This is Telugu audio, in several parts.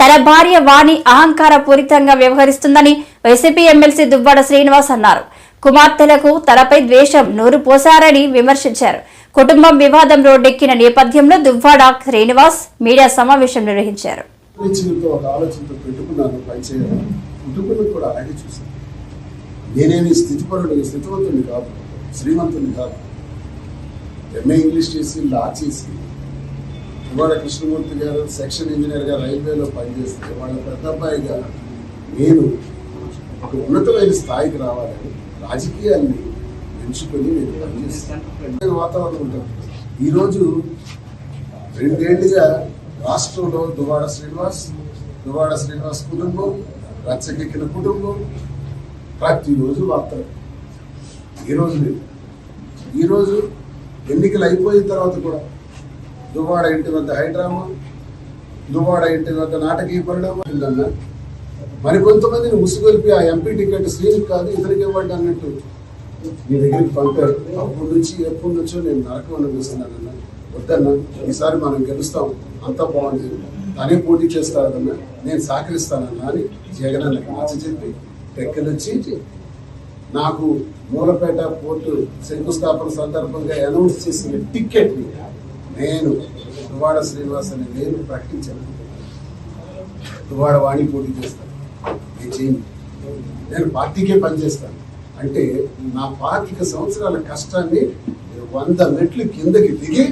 తన భార్య వాణి అహంకార పూరితంగా వ్యవహరిస్తుందని వైసీపీ ఎమ్మెల్సీ దువ్వాడ శ్రీనివాస్ అన్నారు. కుమార్తెలకు తనపై ద్వేషం నూరు పోసారని విమర్శించారు. కుటుంబం వివాదం రోడ్డెక్కిన నేపథ్యంలో దువ్వాడ శ్రీనివాస్ మీడియా సమావేశం నిర్వహించారు. నేనేమి స్థితివంతుని కాదు శ్రీమంతుని కాదు. ఎంఏ ఇంగ్లీష్ చేసి లా చేసి ఇవాళ కృష్ణమూర్తి గారు సెక్షన్ ఇంజనీర్గా రైల్వేలో పనిచేస్తే వాళ్ళ పెద్ద అబ్బాయిగా నేను ఒక ఉన్నతమైన స్థాయికి రావాలని రాజకీయాన్ని ఎంచుకొని నేను పనిచేస్తాను. వాతావరణం ఉంటాను ఈరోజు రెండేళ్ళుగా రాష్ట్రంలో దువాడ శ్రీనివాస్ దువాడ శ్రీనివాస్ కుటుంబం రచ్చకెక్కిన కుటుంబం ప్రతిరోజు వార్తలు. ఈరోజు లేదు. ఈరోజు ఎన్నికలు అయిపోయిన తర్వాత కూడా దువ్వాడ ఇంటి వద్ద హైడ్రామా దువాడ ఇంటి వద్ద నాటకీయ పరిణామం ఉందన్న. మరి కొంతమందిని ముసుగొలిపి ఆ ఎంపీ టికెట్ శ్రీని కాదు ఇతనికి ఇవ్వండి అన్నట్టు మీ దగ్గరికి పంపారు. అప్పటి నుంచి ఎప్పటి నుంచో నేను నరకం అనిపిస్తున్నానన్న వద్దన్న ఈసారి మనం గెలుస్తాం. అంతా బాగుంది. తనే పోటీ చేస్తారన్న. నేను సహకరిస్తానన్నా అని జగన్ అన్నకి నచ్చ చెప్పి టెక్కలొచ్చి నాకు మూలపేట పోర్టు శంకుస్థాపన సందర్భంగా అనౌన్స్ చేసిన టికెట్ నేను దువాడ శ్రీనివాస్ అని నేను ప్రకటించాను. దువాడ వాణి పోటీ చేస్తాను. నేను చేయను నేను పార్టీకే పనిచేస్తాను. అంటే నా పాతిక సంవత్సరాల కష్టాన్ని వంద మెట్లు కిందకి దిగి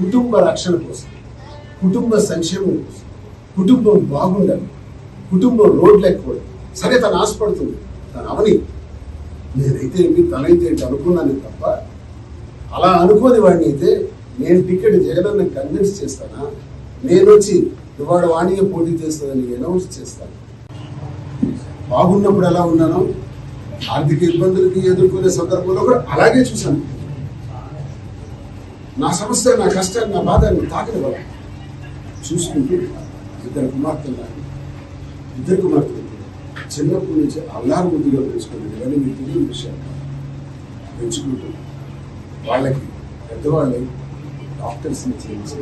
కుటుంబ రక్షణ కోసం కుటుంబ సంక్షేమం కోసం కుటుంబం బాగుండాలి కుటుంబం రోడ్లు ఎక్కకూడదు సరే తను ఆశపడుతుంది. తను అవని. నేనైతే ఏంటి తనైతే ఏంటి అనుకున్నాను తప్ప అలా అనుకోని వాడిని అయితే నేను టికెట్ జగనన్న కన్విన్స్ చేస్తానా? నేను వచ్చి ఇవాడ వాణిగా పోటీ చేస్తుందని అనౌన్స్ చేస్తాను. బాగున్నప్పుడు ఎలా ఉన్నానో ఆర్థిక ఇబ్బందులకి ఎదుర్కొనే సందర్భంలో కూడా అలాగే చూశాను. నా సమస్య నా కష్టాన్ని నా బాధని తాకని చూసుకుంటూ ఇద్దరు కుమార్తెలు నాకు ఇద్దరు కుమార్తెలు చిన్నప్పటి నుంచి అల్లారు ముద్దుగా పెంచుకున్నాను ఇవన్నీ మీకు తెలియని విషయాలు పెంచుకుంటూ వాళ్ళకి పెద్దవాళ్ళు డాక్టర్స్ని చేయించి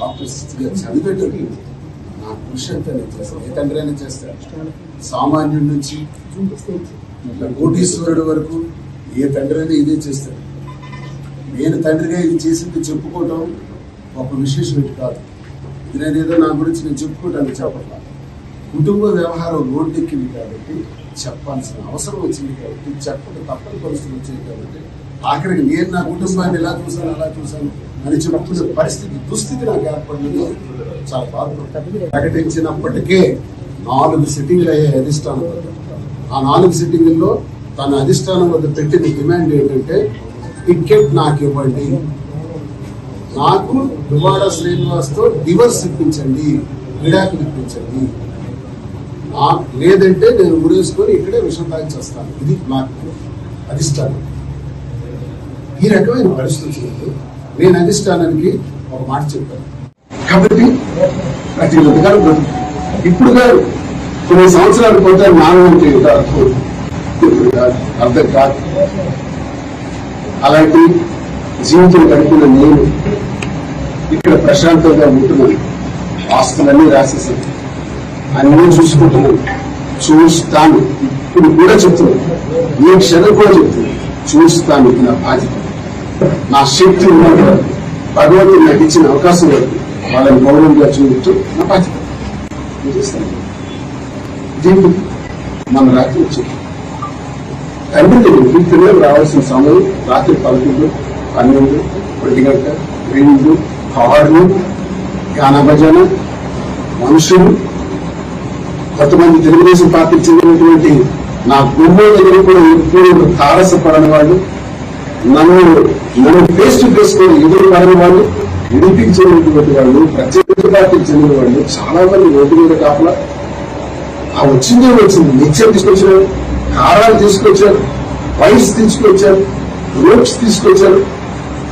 డాక్టర్స్ చదివేటప్పుడు నా కృషి అంతా నేను చేస్తాను. ఏ తండ్రి అయినా చేస్తాను సామాన్యుడి నుంచి ఇట్లా కోటీశ్వరుడు వరకు ఏ తండ్రి అయినా ఇదే చేస్తాడు. నేను తండ్రిగా ఇది చేసింది చెప్పుకోవటం ఒక విశేషం కాదు. ఇది నేను ఏదో నా గురించి నేను చెప్పుకుంటాను చెప్పట్లా కుటుంబ వ్యవహారం రోడ్డెక్కింది కాబట్టి చెప్పాల్సిన అవసరం వచ్చింది కాబట్టి చెప్పక తప్పని పరిస్థితులు వచ్చాయి కాబట్టి ఆఖరికి నేను నా కుటుంబాన్ని ఎలా చూసాను అలా చూసాను నడిచినప్పుడు పరిస్థితి దుస్థితి నాకు ఏర్పడింది చాలా బాధపడుతుంది ప్రకటించినప్పటికే నాలుగు సిట్టింగ్లు అయ్యాయి అధిష్టానం వద్ద. ఆ నాలుగు సిట్టింగుల్లో తన అధిష్టానం వద్ద పెట్టిన డిమాండ్ ఏంటంటే టికెట్ నాకు ఇవ్వండి. నాకు దువాడ శ్రీనివాస్తో డివర్స్ ఇప్పించండి విడాకులు ఇప్పించండి. లేదంటే నేను ఊరేసుకొని ఇక్కడే విషం తాగించేస్తాను ఇది నాకు అధిష్టానం. ఈ రకమైన పరిస్థితుల్లో నేను అధిష్టానానికి ఒక మాట చెప్పాను కాబట్టి ప్రతి ఉదగారు ఇప్పుడు కాదు కొన్ని సంవత్సరాలు పోతే నాలుగు ఇప్పుడు కాదు అర్థం కాదు. అలాంటి జీవితం గడిపిన నేను ఇక్కడ ప్రశాంతంగా ఉంటున్నాను. ఆస్తులన్నీ రాసేసాను. అన్నీ చూసుకుంటున్నాను. చూస్తాను. ఇప్పుడు కూడా చెప్తున్నాను. ఈ క్షణం కూడా చెప్తున్నాను. చూస్తాను. నా బాధ్యత. నా శక్తి ఉన్నంత భగవంతుడు నాకు ఇచ్చిన అవకాశం వరకు వాళ్ళని గౌరవంగా చూపించు నా బాధ్యత నేను చేస్తాను. దీనికి మన రాత్రి వచ్చింది తండ్రి దగ్గరికి పిల్లలు రావాల్సిన సమయం రాత్రి పదకొండు పన్నెండు ఒంటి గంట రెండు కార్లు గానభజన మనుషులు కొంతమంది తెలుగుదేశం పార్టీకి చెందినటువంటి నా గుమ్మో దగ్గర కూడా ఎప్పుడు తారసపడని వాళ్ళు మనం మనం ఫేస్ టు ఫేస్ ఎదురు పడని వాళ్ళు టీడీపీకి చెందినటువంటి వాళ్ళు ప్రత్యేక పార్టీకి చెందిన వాళ్ళు చాలా మంది ఓటు మీద కాపలా. ఆ వచ్చిందే వచ్చింది? నిత్యం తీసుకొచ్చారు కారాలు తీసుకొచ్చారు పైస్ తీసుకొచ్చారు రోప్స్ తీసుకొచ్చారు.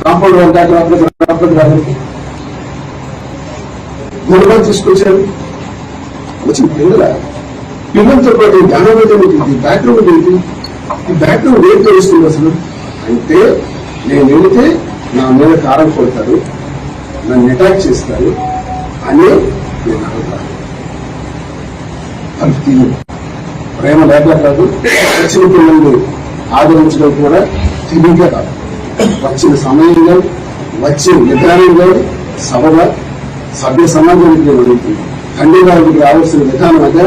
కాంపౌండ్ వంట కాంపౌండ్ మురగా తీసుకొచ్చారు. వచ్చి పిల్లల. పిల్లలతో పాటు జ్ఞానవేదం ఏంటి ఈ బ్యాక్గ్రౌండ్ ఏంటి ఈ బ్యాక్గ్రౌండ్ ఏం తెలుస్తుంది అసలు? అంటే నేను వెళితే నా మీద కారం కొడతారు నన్ను అటాక్ చేస్తారు అని నేను అనుకుంటాను అది ప్రేమ లేక కాదు వచ్చిన పిల్లల్ని ఆదరించడం కూడా తిరిగే కాదు. వచ్చిన సమయంలో వచ్చే విధానంలో సభగా సభ్య సమాజానికి నేను అడుగుతుంది తండ్రి రావాల్సిన విధానం అదే.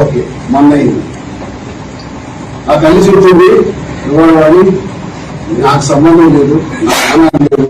ఓకే మొన్న అయింది. ఆ తల్లి చెబుతుంది ఇవాళ నాకు సంబంధం లేదు.